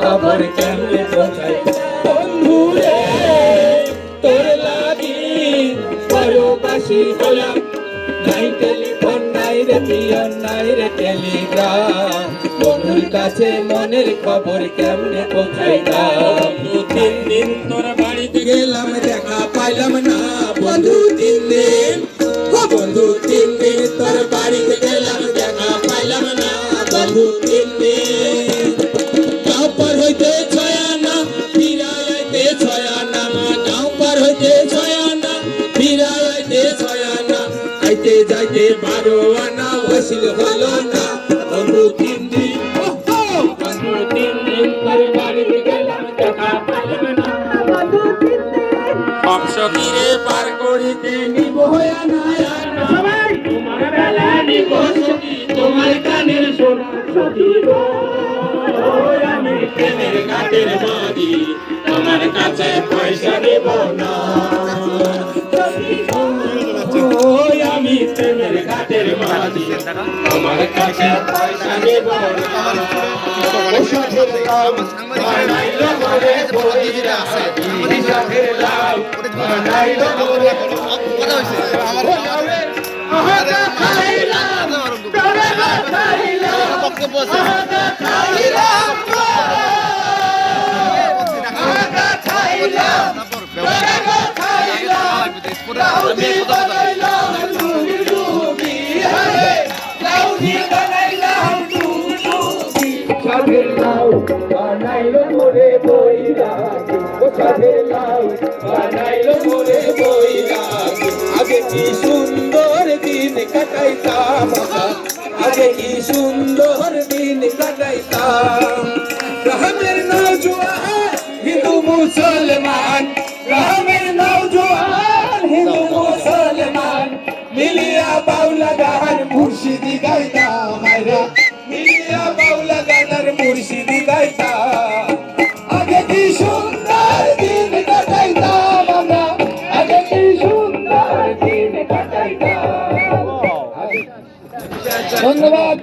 খবর কেমনে পৌঁছাই বন্ধু রে তোর লাগি পরবাসী হলাম। নাই টেলিফোন নাই রে, পিয়ন নাই রে, টেলিগ্রাম। বন্ধুর কাছে মনের খবর কেমনে পৌঁছাই দু তিন দিন তোর বাড়িতে গেলাম, দেখা পাইলাম না। বন্ধু তিন দিন বন্ধু তিন দিন তোর বাড়িতে ছয়ানা গাঁও পার হইতে ছয়ানা ফিরাই আইতে ছয়ানা আইতে যাইতে বারো আনা হাসিল হলো না। বন্ধু তিন দিন ওহো! তিন দিন তোর বাড়িতে গেলাম দেখা পাইলাম না। হংস তীরে পার করিতে নিব হয়া সবাই তোমার বেলা নিব সখী তোমার কানের সোনা সখী গো আমি প্রেমের কাছে পয়সা দেব না আমি প্রেমের ঘাটের মাঝি তোমার কাছে পয়সা দেব না ওষুধের দাম বানাইলো ঘরে বইরা ওষুধের দাম বানাইলো খাইলাম তবে খাইলাম বক্তব্য আছে বানাইলো মোরে বইরা ও ছাদের লাউ বানাইলো মোরে বইরা আগে কি সুন্দর দিন কাটাইতাম আগে কি সুন্দর দিন কাটাইতাম রহমের নৌজওয়ান হিন্দু মুসলমান রহমের নৌজওয়ান ধন্যবাদ।